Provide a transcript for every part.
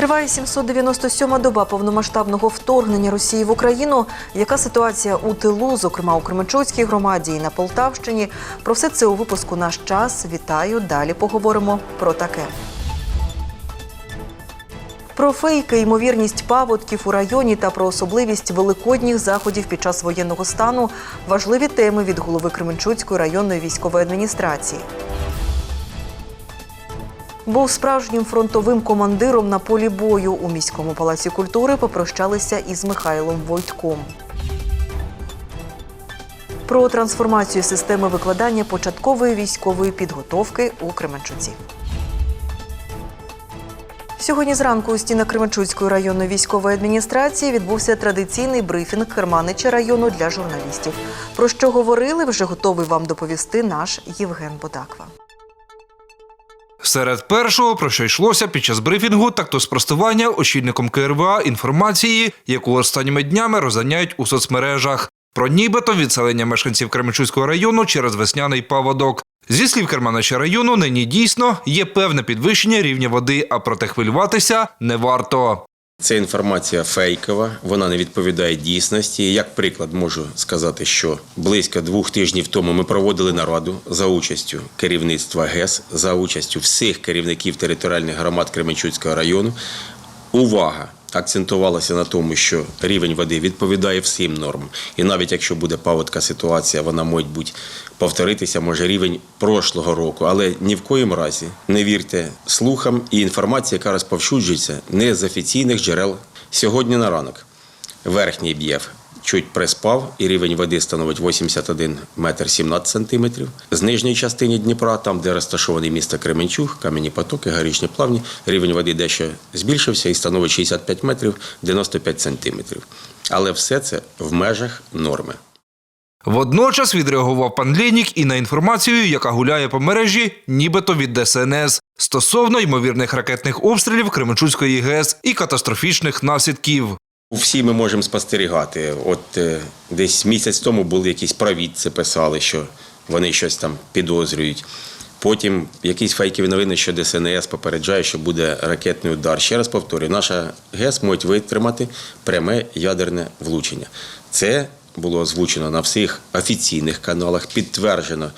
Триває 797-ма доба повномасштабного вторгнення Росії в Україну. Яка ситуація у тилу, зокрема у Кременчуцькій громаді і на Полтавщині? Про все це у випуску наш час. Вітаю. Далі поговоримо про таке. Про фейки, ймовірність паводків у районі та про особливість великодніх заходів під час воєнного стану важливі теми від голови Кременчуцької районної військової адміністрації. Був справжнім фронтовим командиром на полі бою у міському палаці культури. Попрощалися із Михайлом Войтком. Про трансформацію системи викладання початкової військової підготовки у Кременчуці. Сьогодні зранку у стінах Кременчуцької районної військової адміністрації відбувся традиційний брифінг Керманича району для журналістів. Про що говорили, вже готовий вам доповісти наш Євген Бодаква. Серед першого, про що йшлося під час брифінгу, так то спростування очільником КРВА інформації, яку останніми днями розганяють у соцмережах. Про нібито відселення мешканців Кременчуцького району через весняний паводок. Зі слів Керманича району, нині дійсно є певне підвищення рівня води, а проте хвилюватися не варто. Це інформація фейкова, вона не відповідає дійсності. Як приклад можу сказати, що близько двох тижнів тому ми проводили нараду за участю керівництва ГЕС, за участю всіх керівників територіальних громад Кременчуцького району. Увага! Акцентувалася на тому, що рівень води відповідає всім нормам. І навіть якщо буде паводка ситуація, вона може бути повторитися, може рівень прошлого року. Але ні в коїм разі не вірте слухам і інформації, яка розповсюджується не з офіційних джерел. Сьогодні на ранок верхній б'єв чуть приспав, і рівень води становить 81 метр 17 сантиметрів. З нижньої частини Дніпра, там, де розташований місто Кременчуг, кам'яні потоки, горішні плавні, рівень води дещо збільшився і становить 65 метрів 95 сантиметрів. Але все це в межах норми. Водночас відреагував пан Лєнік і на інформацію, яка гуляє по мережі, нібито від ДСНС, стосовно ймовірних ракетних обстрілів Кременчуцької ГЕС і катастрофічних наслідків. Всі ми можемо спостерігати. От е, десь місяць тому були якісь провідці, писали, що вони щось там підозрюють. Потім якісь фейкові новини, що ДСНС попереджає, що буде ракетний удар. Ще раз повторюю, наша ГЕС може витримати пряме ядерне влучення. Це було озвучено на всіх офіційних каналах, підтверджено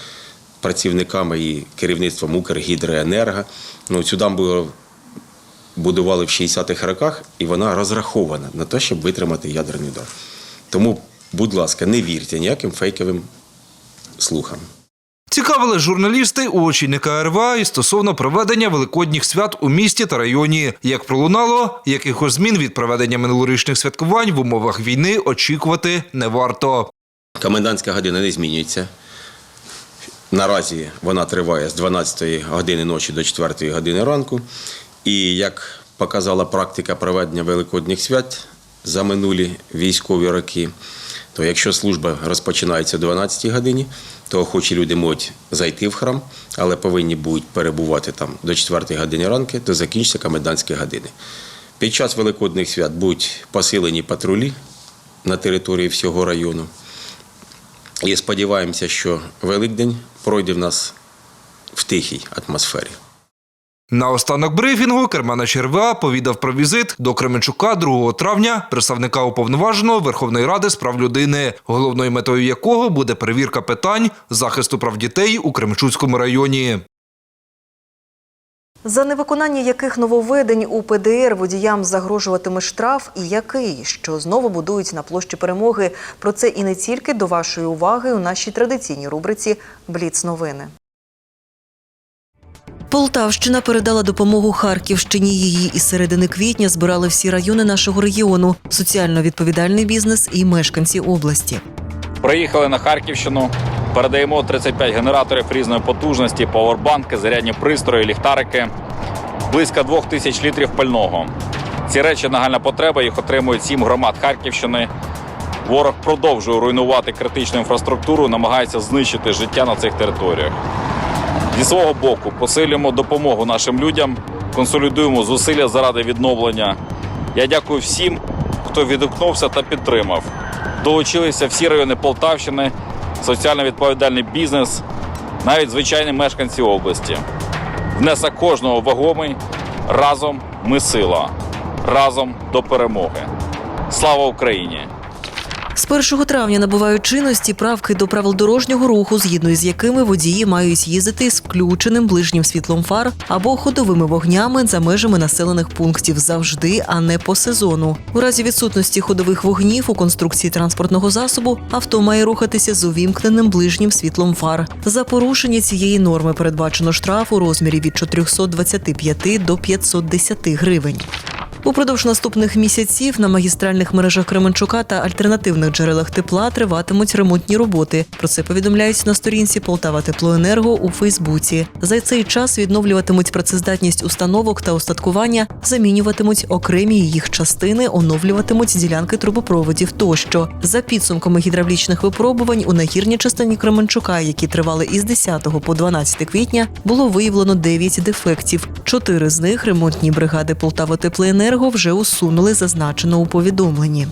працівниками і керівництвом Укргідроенерго. Ну, цю дамбу будували в 60-х роках, і вона розрахована на те, щоб витримати ядерний удар. Тому, будь ласка, не вірте ніяким фейковим слухам. Цікавили журналісти у очільника РВА і стосовно проведення великодніх свят у місті та районі. Як пролунало, якихось змін від проведення минулорічних святкувань в умовах війни очікувати не варто. Комендантська година не змінюється. Наразі вона триває з 12 години ночі до 4 години ранку. І як показала практика проведення великодніх свят за минулі військові роки, то якщо служба розпочинається о 12 годині, то охочі люди можуть зайти в храм, але повинні будуть перебувати там до 4 години ранку, то закінчиться комендантські години. Під час великодних свят будуть посилені патрулі на території всього району. І сподіваємося, що Великдень пройде в нас в тихій атмосфері. На останок брифінгу Керманич РВА повідав про візит до Кременчука 2 травня представника уповноваженого Верховної Ради з прав людини, головною метою якого буде перевірка питань захисту прав дітей у Кременчуцькому районі. За невиконання яких нововведень у ПДР водіям загрожуватиме штраф і який, що знову будують на площі перемоги. Про це і не тільки до вашої уваги у нашій традиційній рубриці Бліц новини. Полтавщина передала допомогу Харківщині. Її із середини квітня збирали всі райони нашого регіону, соціально відповідальний бізнес і мешканці області. Приїхали на Харківщину. Передаємо 35 генераторів різної потужності, павербанки, зарядні пристрої, ліхтарики, близько 2 тисяч літрів пального. Ці речі нагальна потреба. Їх отримують сім громад Харківщини. Ворог продовжує руйнувати критичну інфраструктуру, намагається знищити життя на цих територіях. Зі свого боку посилюємо допомогу нашим людям, консолідуємо зусилля заради відновлення. Я дякую всім, хто відгукнувся та підтримав. Долучилися всі райони Полтавщини, соціально відповідальний бізнес, навіть звичайні мешканці області. Внесок кожного вагомий. Разом ми сила. разом до перемоги. Слава Україні! З 1 травня набувають чинності правки до правил дорожнього руху, згідно із якими водії мають їздити з включеним ближнім світлом фар або ходовими вогнями за межами населених пунктів завжди, а не по сезону. У разі відсутності ходових вогнів у конструкції транспортного засобу авто має рухатися з увімкненим ближнім світлом фар. За порушення цієї норми передбачено штраф у розмірі від 425 до 510 гривень. Упродовж наступних місяців на магістральних мережах Кременчука та альтернативних джерелах тепла триватимуть ремонтні роботи. Про це повідомляють на сторінці Полтава Теплоенерго у Фейсбуці. За цей час відновлюватимуть працездатність установок та устаткування, замінюватимуть окремі їх частини, оновлюватимуть ділянки трубопроводів тощо. За підсумками гідравлічних випробувань у нагірній частині Кременчука, які тривали із 10 по 12 квітня, було виявлено 9 дефектів. Чотири з них ремонтні бригади Полтава Теплоенерго вже усунули зазначено у повідомленні.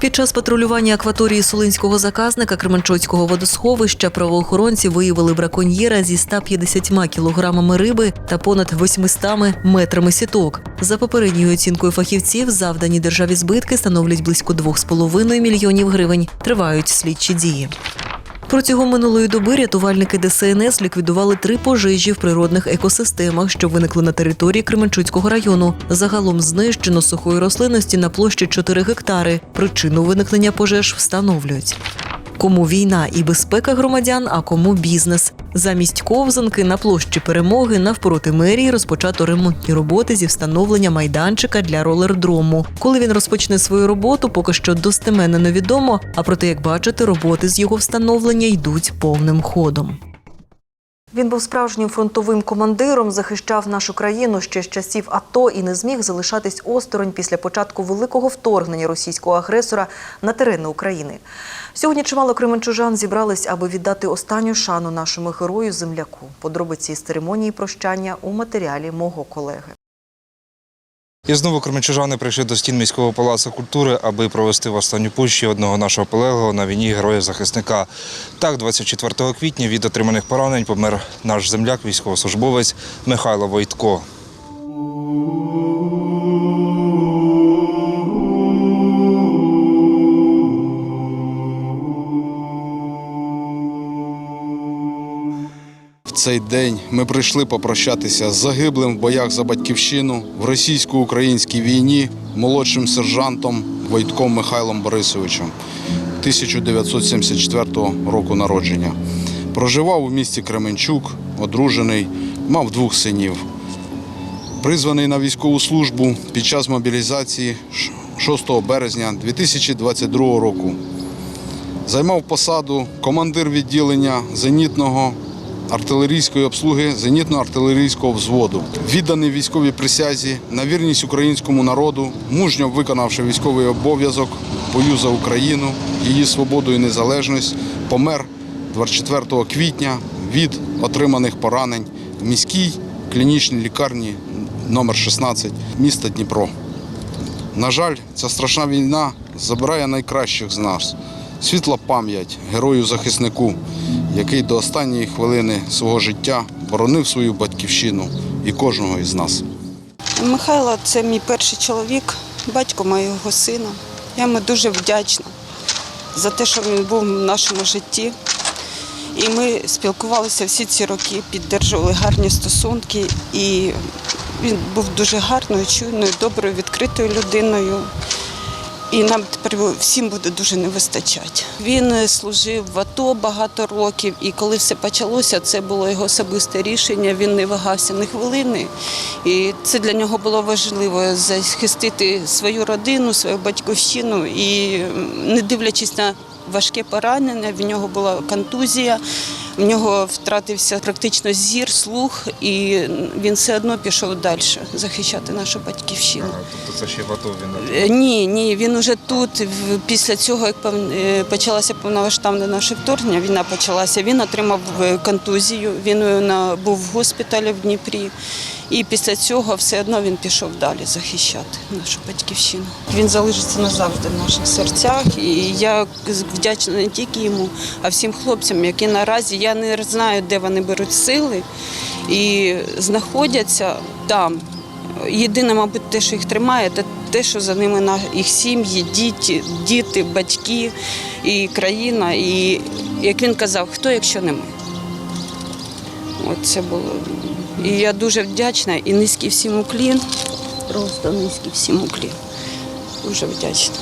Під час патрулювання акваторії Солинського заказника Кременчуцького водосховища правоохоронці виявили браконьєра зі 150 кілограмами риби та понад 800 метрами сіток. За попередньою оцінкою фахівців, завдані державі збитки становлять близько 2,5 мільйонів гривень. Тривають слідчі дії. Протягом минулої доби рятувальники ДСНС ліквідували три пожежі в природних екосистемах, що виникли на території Кременчуцького району. Загалом знищено сухої рослинності на площі 4 гектари. Причину виникнення пожеж встановлюють. Кому війна і безпека громадян, а кому бізнес. Замість ковзанки на площі перемоги навпроти мерії розпочато ремонтні роботи зі встановлення майданчика для ролердрому. Коли він розпочне свою роботу, поки що достеменно невідомо. А проте, як бачите, роботи з його встановлення йдуть повним ходом. Він був справжнім фронтовим командиром, захищав нашу країну ще з часів АТО і не зміг залишатись осторонь після початку великого вторгнення російського агресора на терени України. Сьогодні чимало кременчужан зібрались, аби віддати останню шану нашому герою земляку. Подробиці з церемонії прощання у матеріалі мого колеги. І знову кременчужани прийшли до стін міського палацу культури, аби провести в останню путь ще одного нашого полеглого на війні героя-захисника. Так, 24 квітня від отриманих поранень помер наш земляк, військовослужбовець Михайло Войтко. Цей день ми прийшли попрощатися з загиблим в боях за батьківщину в російсько-українській війні молодшим сержантом Войтком Михайлом Борисовичем 1974 року народження. Проживав у місті Кременчук, одружений, мав двох синів. Призваний на військову службу під час мобілізації 6 березня 2022 року. Займав посаду командир відділення зенітного артилерійської обслуги зенітно-артилерійського взводу. Відданий військовій присязі на вірність українському народу, мужньо виконавши військовий обов'язок бою за Україну, її свободу і незалежність, помер 24 квітня від отриманих поранень в міській клінічній лікарні номер 16 міста Дніпро. На жаль, ця страшна війна забирає найкращих з нас. Світла пам'ять герою-захиснику, який до останньої хвилини свого життя боронив свою батьківщину і кожного із нас. Михайло це мій перший чоловік, батько моєго сина. Я йому дуже вдячна за те, що він був в нашому житті. І ми спілкувалися всі ці роки, підтримували гарні стосунки. І він був дуже гарною, чуйною, доброю, відкритою людиною. І нам тепер всім буде дуже не вистачати. Він е, служив в АТО багато років, і коли все почалося, це було його особисте рішення. Він не вагався ні хвилини. І це для нього було важливо захистити свою родину, свою батьківщину. І не дивлячись на важке поранення, в нього була контузія. В нього втратився практично зір, слух, і він все одно пішов далі захищати нашу батьківщину. Тобто це ще в АТО він Е, Ні, ні, він уже тут. Після цього, як е, почалося повномасштабне наше вторгнення, війна почалася. Він отримав е, контузію. Він був в госпіталі в Дніпрі. І після цього все одно він пішов далі захищати нашу батьківщину. Він залишиться назавжди в наших серцях. І я вдячна не тільки йому, а всім хлопцям, які наразі я не знаю, де вони беруть сили і знаходяться там Єдине, мабуть, те, що їх тримає, це те, що за ними їх сім'ї, діти, діти, батьки і країна. І як він казав, хто, якщо не ми. От це було. І я дуже вдячна і низький всім уклін. Просто низький всім уклін. Дуже вдячна.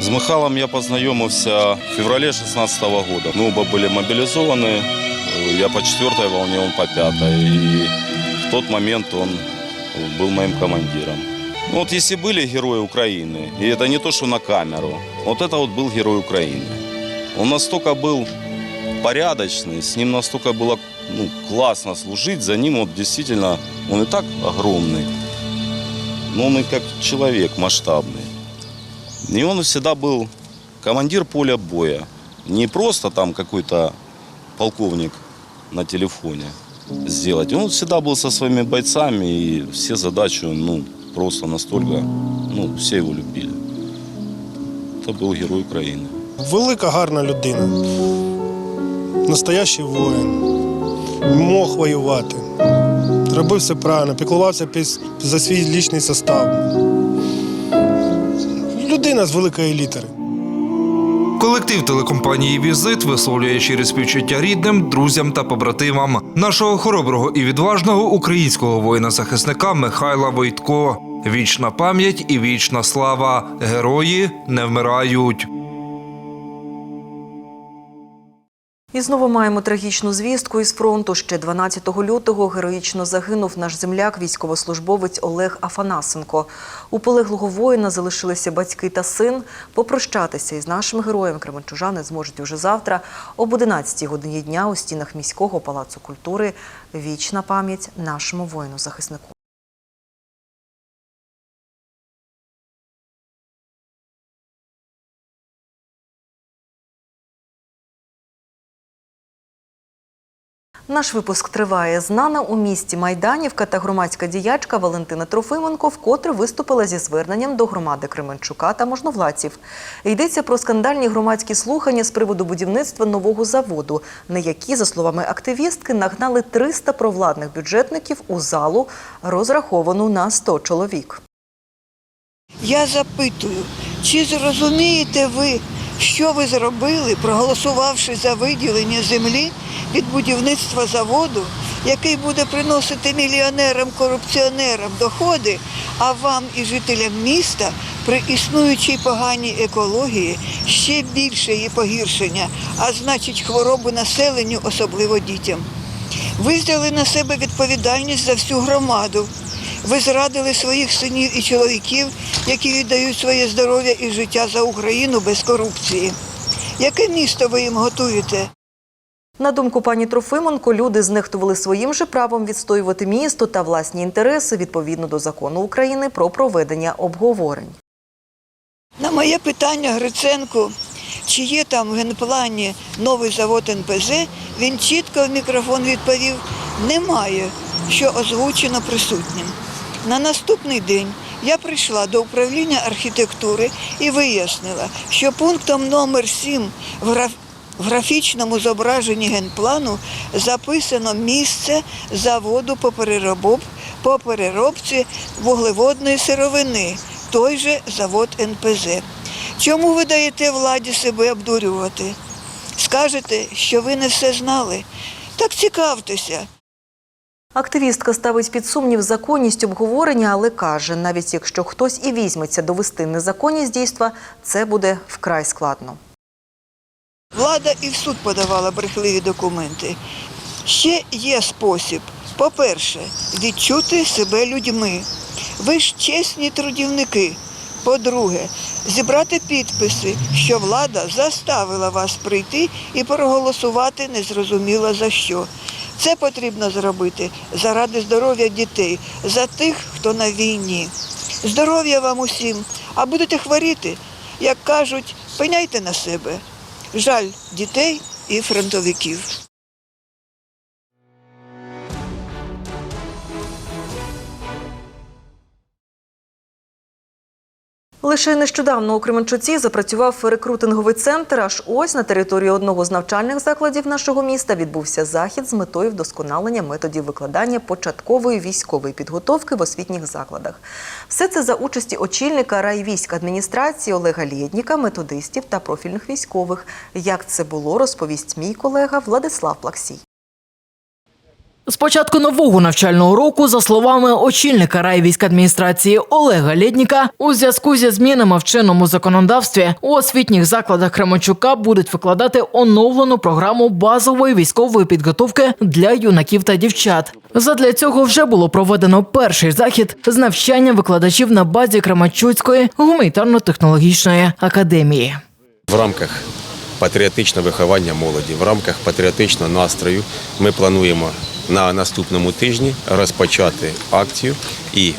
С Михайлом я познакомился в феврале 16 года. Мы оба были мобилизованы. Я по четвертой волне, он по пятой. И в тот момент он был моим командиром. Ну, вот если были герои Украины, и это не то, что на камеру, вот это вот был герой Украины. Он настолько был порядочный, с ним настолько было ну, классно служить, за ним вот действительно, он и так огромный, но он и как человек масштабный. И он всегда был командир поля боя. Не просто там какой-то полковник на телефоне сделать. Он всегда был со своими бойцами, и все задачи, ну, просто настолько, ну, все его любили. Это был герой Украины. Велика гарна людина. Настоящий воїн. Мог воювати. Робив все правильно, піклувався за свій лічний состав. Людина з великої літери. Колектив телекомпанії Візит висловлює щирі співчуття рідним, друзям та побратимам нашого хороброго і відважного українського воїна-захисника Михайла Войтко. Вічна пам'ять і вічна слава. Герої не вмирають. І знову маємо трагічну звістку із фронту. Ще 12 лютого героїчно загинув наш земляк, військовослужбовець Олег Афанасенко. У полеглого воїна залишилися батьки та син. Попрощатися із нашим героєм кременчужани зможуть уже завтра об 11 годині дня у стінах міського палацу культури. Вічна пам'ять нашому воїну-захиснику. Наш випуск триває. Знана у місті Майданівка та громадська діячка Валентина Трофименко вкотре виступила зі зверненням до громади Кременчука та можновладців. Йдеться про скандальні громадські слухання з приводу будівництва нового заводу, на які, за словами активістки, нагнали 300 провладних бюджетників у залу, розраховану на 100 чоловік. Я запитую, чи зрозумієте ви, що ви зробили, проголосувавши за виділення землі від будівництва заводу, який буде приносити мільйонерам-корупціонерам доходи, а вам і жителям міста при існуючій поганій екології ще більше її погіршення, а значить хвороби населенню, особливо дітям. Ви взяли на себе відповідальність за всю громаду. Ви зрадили своїх синів і чоловіків, які віддають своє здоров'я і життя за Україну без корупції. Яке місто ви їм готуєте? На думку пані Трофименко, люди знехтували своїм же правом відстоювати місто та власні інтереси відповідно до закону України про проведення обговорень. На моє питання Гриценку, чи є там в генплані новий завод НПЗ, він чітко в мікрофон відповів немає, що озвучено присутнім. На наступний день я прийшла до управління архітектури і вияснила, що пунктом номер 7 в граф... в графічному зображенні генплану записано місце заводу по, переробоб... по переробці вуглеводної сировини, той же завод НПЗ. Чому ви даєте владі себе обдурювати? Скажете, що ви не все знали? Так цікавтеся. Активістка ставить під сумнів законність обговорення, але каже, навіть якщо хтось і візьметься довести незаконність дійства, це буде вкрай складно. Влада і в суд подавала брехливі документи. Ще є спосіб. По-перше, відчути себе людьми. Ви ж чесні трудівники. По-друге, зібрати підписи, що влада заставила вас прийти і проголосувати незрозуміло за що. Це потрібно зробити заради здоров'я дітей, за тих, хто на війні. Здоров'я вам усім, а будете хворіти, як кажуть, пеняйте на себе. Жаль дітей і фронтовиків. Лише нещодавно у Кременчуці запрацював рекрутинговий центр. Аж ось на території одного з навчальних закладів нашого міста відбувся захід з метою вдосконалення методів викладання початкової військової підготовки в освітніх закладах. Все це за участі очільника райвійськ адміністрації Олега Лєдніка, методистів та профільних військових. Як це було, розповість мій колега Владислав Плаксій. З початку нового навчального року, за словами очільника райвійськадміністрації Олега Лєдніка, у зв'язку зі змінами в чинному законодавстві у освітніх закладах Кременчука будуть викладати оновлену програму базової військової підготовки для юнаків та дівчат. Задля цього вже було проведено перший захід з навчання викладачів на базі Кременчуцької гуманітарно-технологічної академії. В рамках патріотичного виховання молоді, в рамках патріотичного настрою ми плануємо на наступному тижні розпочати акцію і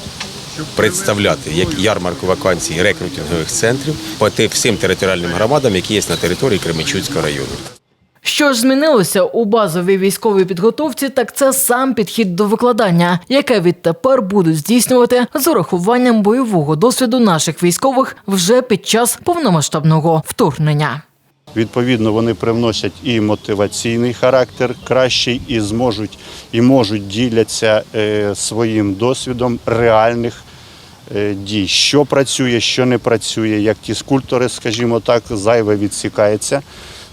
представляти як ярмарку вакансій рекрутингових центрів по всім територіальним громадам, які є на території Кременчуцького району. Що ж змінилося у базовій військовій підготовці, так це сам підхід до викладання, яке відтепер будуть здійснювати з урахуванням бойового досвіду наших військових вже під час повномасштабного вторгнення. Відповідно, вони привносять і мотиваційний характер кращий, і зможуть і можуть діляться е, своїм досвідом реальних е, дій, що працює, що не працює, як ті скульптори, скажімо так, зайве відсікається.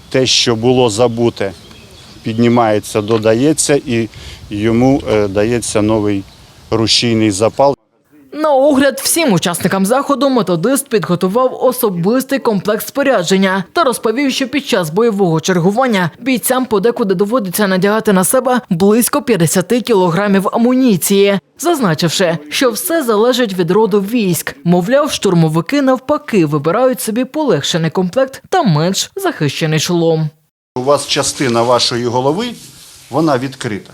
Те, що було забуте, піднімається, додається, і йому е, дається новий рушійний запал. На огляд всім учасникам заходу методист підготував особистий комплекс спорядження та розповів, що під час бойового чергування бійцям подекуди доводиться надягати на себе близько 50 кілограмів амуніції, зазначивши, що все залежить від роду військ. Мовляв, штурмовики навпаки вибирають собі полегшений комплект та менш захищений шолом. У вас частина вашої голови, вона відкрита.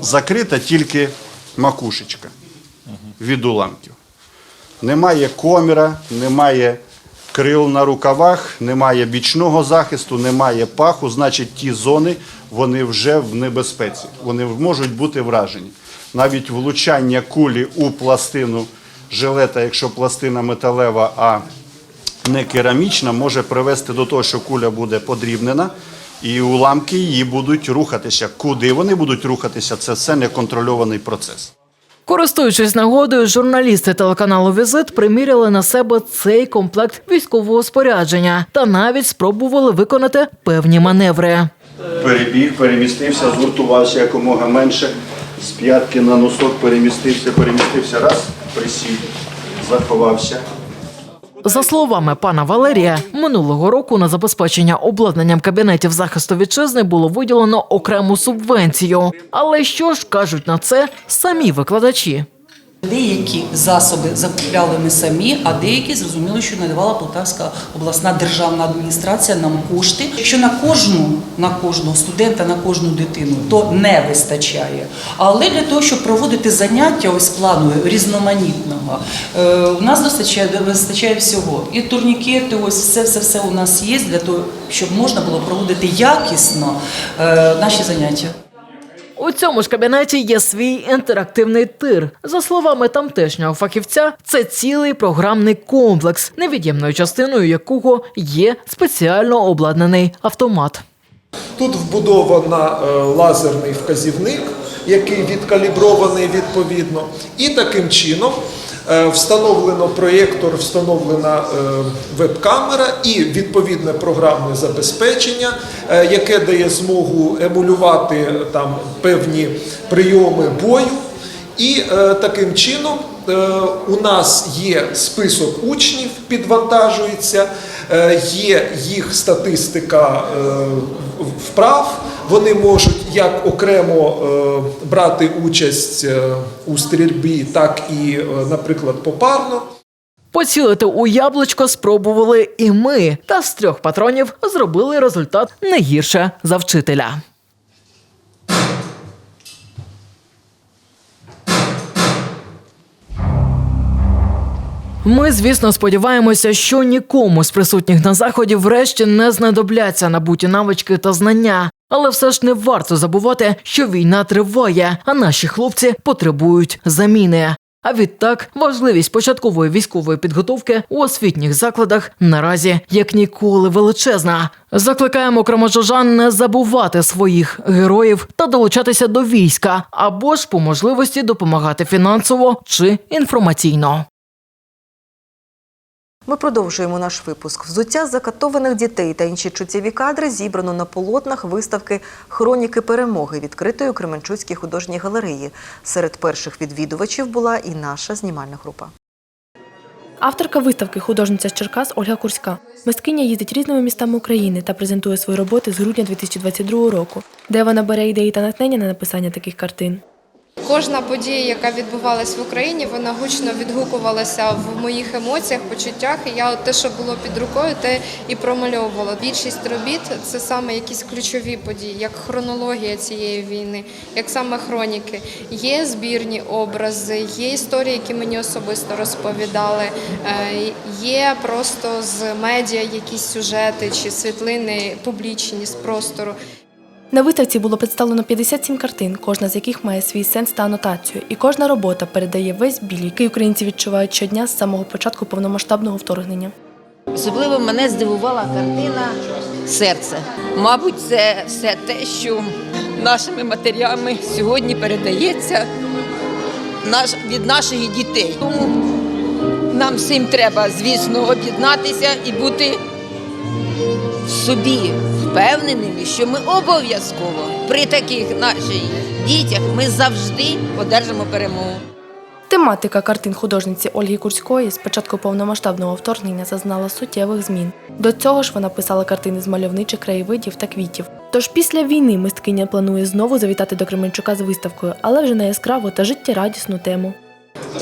Закрита тільки макушечка від уламків. Немає коміра, немає крил на рукавах, немає бічного захисту, немає паху, значить ті зони вони вже в небезпеці. Вони можуть бути вражені. Навіть влучання кулі у пластину жилета, якщо пластина металева, а не керамічна, може привести до того, що куля буде подрібнена, і уламки її будуть рухатися. Куди вони будуть рухатися, це все неконтрольований процес. Користуючись нагодою, журналісти телеканалу Візит приміряли на себе цей комплект військового спорядження та навіть спробували виконати певні маневри. Перебіг, перемістився, згуртувався якомога менше. З п'ятки на носок перемістився, перемістився, раз, присів, заховався. За словами пана Валерія, минулого року на забезпечення обладнанням кабінетів захисту вітчизни було виділено окрему субвенцію. Але що ж кажуть на це самі викладачі? Деякі засоби закупляли ми самі, а деякі зрозуміло, що надавала Полтавська обласна державна адміністрація нам кошти. Якщо на кожну, на кожного студента, на кожну дитину, то не вистачає. Але для того, щоб проводити заняття ось плану різноманітного, е, у нас достачає вистачає всього. І турнікети, ось все, все, все у нас є для того, щоб можна було проводити якісно е, наші заняття. У цьому ж кабінеті є свій інтерактивний тир. За словами тамтешнього фахівця, це цілий програмний комплекс, невід'ємною частиною якого є спеціально обладнаний автомат. Тут вбудовано е, лазерний вказівник, який відкалібрований відповідно, і таким чином встановлено проєктор, встановлена е, веб-камера і відповідне програмне забезпечення, е, яке дає змогу емулювати е, там певні прийоми бою. І е, таким чином е, у нас є список учнів, підвантажується, е, є їх статистика е, вправ. Вони можуть як окремо е, брати участь е, у стрільбі, так і, е, наприклад, попарно. Поцілити у яблучко спробували і ми, та з трьох патронів зробили результат не гірше за вчителя. Ми, звісно, сподіваємося, що нікому з присутніх на заході врешті не знадобляться набуті навички та знання. Але все ж не варто забувати, що війна триває, а наші хлопці потребують заміни. А відтак важливість початкової військової підготовки у освітніх закладах наразі як ніколи величезна. Закликаємо креможожан не забувати своїх героїв та долучатися до війська або ж по можливості допомагати фінансово чи інформаційно. Ми продовжуємо наш випуск. Взуття закатованих дітей та інші чуттєві кадри зібрано на полотнах виставки Хроніки перемоги відкритої у Кременчуцькій художній галереї. Серед перших відвідувачів була і наша знімальна група. Авторка виставки художниця з Черкас Ольга Курська. Мисткиня їздить різними містами України та презентує свої роботи з грудня 2022 року, де вона бере ідеї та натхнення на написання таких картин. Кожна подія, яка відбувалась в Україні, вона гучно відгукувалася в моїх емоціях, почуттях. І я от те, що було під рукою, те і промальовувала. Більшість робіт це саме якісь ключові події, як хронологія цієї війни, як саме хроніки. Є збірні образи, є історії, які мені особисто розповідали. е, Є просто з медіа якісь сюжети чи світлини публічні з простору. На виставці було представлено 57 картин, кожна з яких має свій сенс та анотацію, і кожна робота передає весь біль, який українці відчувають щодня з самого початку повномасштабного вторгнення. Особливо мене здивувала картина Серце. Мабуть, це все те, що нашими матерями сьогодні передається від наших дітей. Тому нам всім треба, звісно, об'єднатися і бути собі впевненими, що ми обов'язково при таких наших дітях ми завжди одержимо перемогу. Тематика картин художниці Ольги Курської з початку повномасштабного вторгнення зазнала суттєвих змін. До цього ж вона писала картини з мальовничих краєвидів та квітів. Тож після війни мисткиня планує знову завітати до Кременчука з виставкою, але вже на яскраву та життєрадісну тему.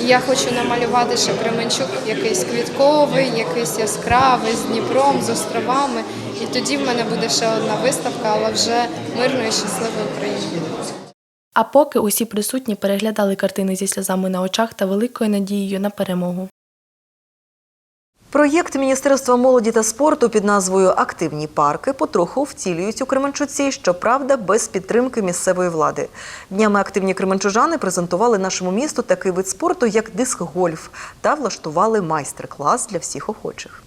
Я хочу намалювати ще Кременчук якийсь квітковий, якийсь яскравий з Дніпром, з островами. І тоді в мене буде ще одна виставка, але вже мирної і щасливої України. А поки усі присутні переглядали картини зі сльозами на очах та великою надією на перемогу. Проєкт Міністерства молоді та спорту під назвою Активні парки потроху втілюють у Кременчуці, щоправда, без підтримки місцевої влади. Днями активні кременчужани презентували нашому місту такий вид спорту, як диск-гольф, та влаштували майстер-клас для всіх охочих.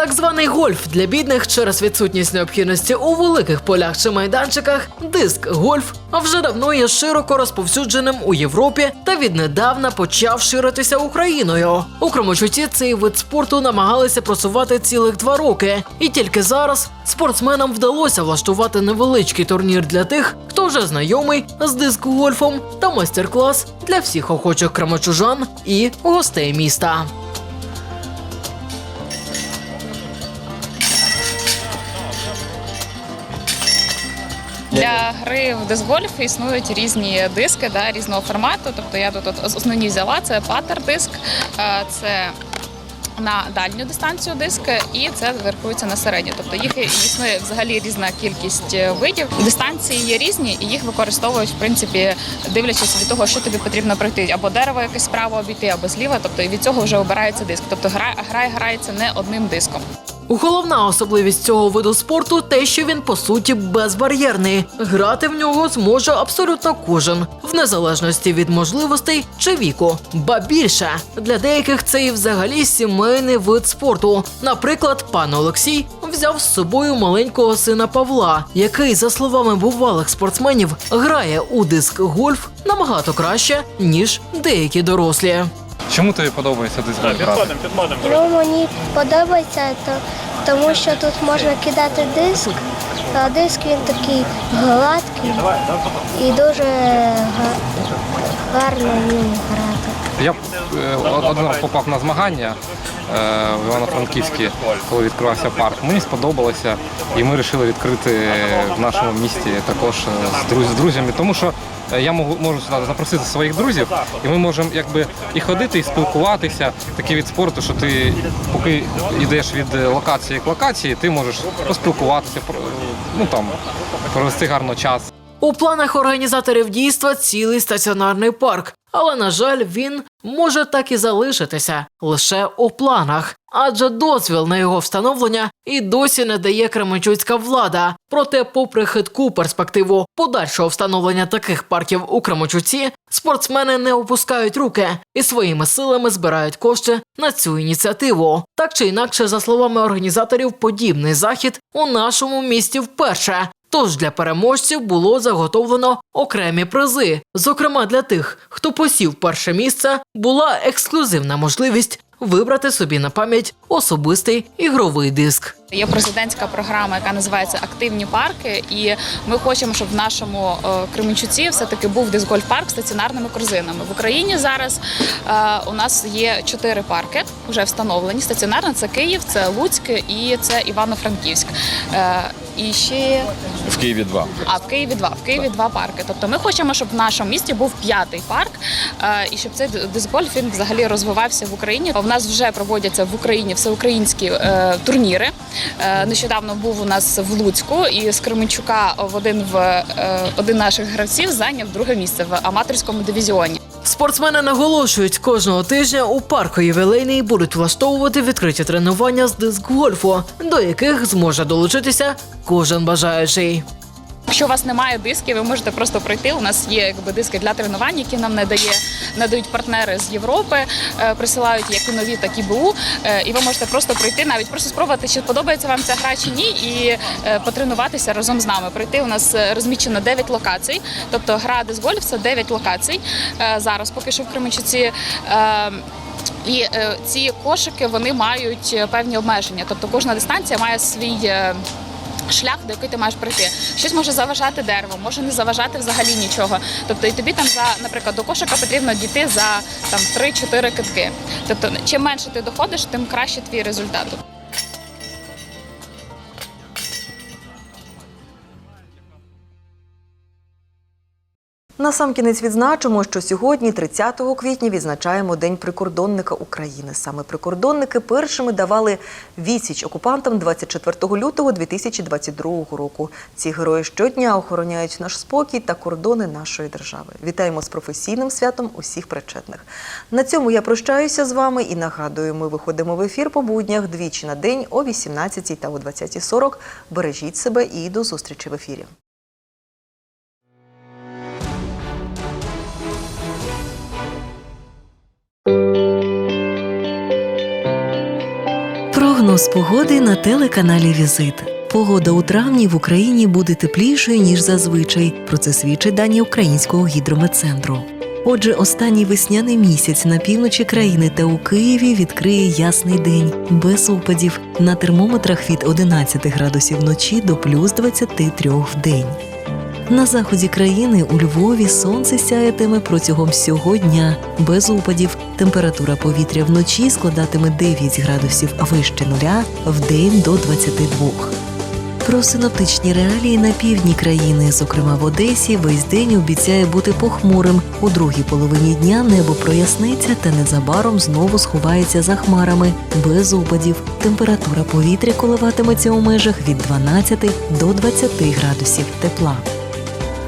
Так званий гольф для бідних через відсутність необхідності у великих полях чи майданчиках. Диск гольф вже давно є широко розповсюдженим у Європі та віднедавна почав ширитися Україною. У Кромочуті цей вид спорту намагалися просувати цілих два роки, і тільки зараз спортсменам вдалося влаштувати невеличкий турнір для тих, хто вже знайомий з диск-гольфом та майстер-клас для всіх охочих крамочужан і гостей міста. Для гри в диск-гольф існують різні диски да, різного формату. Тобто я тут от основні взяла це паттер-диск, е, це на дальню дистанцію диск, і це рахується на середню. Тобто їх існує взагалі різна кількість видів. Дистанції є різні, і їх використовують в принципі, дивлячись від того, що тобі потрібно пройти, або дерево якесь справа обійти, або зліва. Тобто і від цього вже обирається диск. Тобто гра гра грається не одним диском. Головна особливість цього виду спорту те, що він по суті безбар'єрний. Грати в нього зможе абсолютно кожен, в незалежності від можливостей чи віку. Ба більше для деяких це і взагалі сімейний вид спорту. Наприклад, пан Олексій взяв з собою маленького сина Павла, який, за словами бувалих спортсменів, грає у диск гольф набагато краще ніж деякі дорослі. Чому тобі подобається диск грати? Ну, мені подобається, то, тому що тут можна кидати диск, а диск він такий гладкий і дуже га- гарно ним грати. Я е, один раз попав на змагання в Івано-Франківській, коли відкривався парк. Мені сподобалося, і ми вирішили відкрити в нашому місті також е, з друзями, тому що е, я можу, сюди запросити своїх друзів, і ми можемо якби і ходити, і спілкуватися. Такий від спорту, що ти поки йдеш від е, локації к локації, ти можеш поспілкуватися, ну там провести гарно час. У планах організаторів дійства цілий стаціонарний парк, але на жаль, він може так і залишитися лише у планах. адже дозвіл на його встановлення і досі не дає кременчуцька влада. Проте, попри хитку перспективу подальшого встановлення таких парків у Кременчуці, спортсмени не опускають руки і своїми силами збирають кошти на цю ініціативу. Так чи інакше, за словами організаторів, подібний захід у нашому місті вперше. Тож для переможців було заготовлено окремі призи. Зокрема, для тих, хто посів перше місце, була ексклюзивна можливість вибрати собі на пам'ять особистий ігровий диск. Є президентська програма, яка називається Активні парки, і ми хочемо, щоб в нашому е, Кременчуці все-таки був дисгольф парк з стаціонарними корзинами. В Україні зараз е, у нас є чотири парки, вже встановлені. Стаціонарно це Київ, це Луцьк і це Івано-Франківськ. Е, і ще В Києві два. а в Києві два. В Києві два парки. Тобто ми хочемо, щоб в нашому місті був п'ятий парк, е, і щоб цей дисгольф він взагалі розвивався в Україні. Нас вже проводяться в Україні всеукраїнські е, турніри. Е, нещодавно був у нас в Луцьку, і з Кременчука в один в е, один наших гравців зайняв друге місце в аматорському дивізіоні. Спортсмени наголошують, кожного тижня у парку ювілейний будуть влаштовувати відкриті тренування з диск-гольфу, до яких зможе долучитися кожен бажаючий. Якщо у вас немає дисків, ви можете просто пройти. У нас є якби диски для тренувань, які нам надає надають партнери з Європи, е, присилають як і нові, так і БУ. Е, І ви можете просто прийти, навіть просто спробувати, чи подобається вам ця гра чи ні, і е, потренуватися разом з нами. Прийти у нас розміщено 9 локацій, тобто гра дисгольф це 9 локацій зараз, поки що в Кременчуці. І ці кошики вони мають певні обмеження. Тобто кожна дистанція має свій. Шлях, до який ти маєш прийти. Щось може заважати дерево, може не заважати взагалі нічого. Тобто, і тобі там за, наприклад, до кошика потрібно дійти за там 3-4 китки. Тобто, чим менше ти доходиш, тим краще твій результат. Насамкінець відзначимо, що сьогодні, 30 квітня, відзначаємо День прикордонника України. Саме прикордонники першими давали відсіч окупантам 24 лютого 2022 року. Ці герої щодня охороняють наш спокій та кордони нашої держави. Вітаємо з професійним святом усіх причетних. На цьому я прощаюся з вами і нагадую, ми виходимо в ефір по буднях двічі на день о 18 та о 20.40. Бережіть себе і до зустрічі в ефірі. Прогноз погоди на телеканалі Візит. Погода у травні в Україні буде теплішою ніж зазвичай. Про це свідчать дані українського гідрометцентру. Отже, останній весняний місяць на півночі країни та у Києві відкриє ясний день без опадів на термометрах від 11 градусів вночі до плюс 23 в день. На заході країни у Львові сонце сяятиме протягом всього дня без опадів. Температура повітря вночі складатиме 9 градусів вище нуля, в день до 22. Про синоптичні реалії на півдні країни, зокрема в Одесі, весь день обіцяє бути похмурим. У другій половині дня небо проясниться та незабаром знову сховається за хмарами без опадів. Температура повітря коливатиметься у межах від 12 до 20 градусів тепла.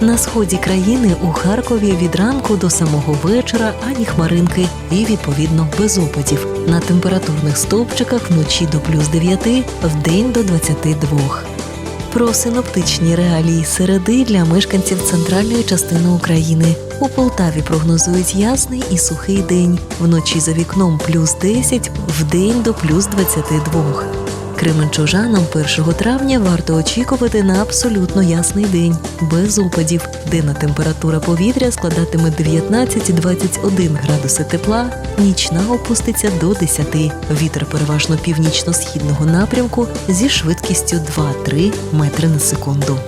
На сході країни у Харкові від ранку до самого вечора ані хмаринки і відповідно без опадів. На температурних стовпчиках вночі до плюс 9, вдень до 22. Про синоптичні реалії середи для мешканців центральної частини України. У Полтаві прогнозують ясний і сухий день. Вночі за вікном плюс 10, вдень до плюс 22. Кременчужанам 1 травня варто очікувати на абсолютно ясний день, без опадів. Денна температура повітря складатиме 19-21 градуси тепла, нічна опуститься до 10. Вітер переважно північно-східного напрямку зі швидкістю 2-3 метри на секунду.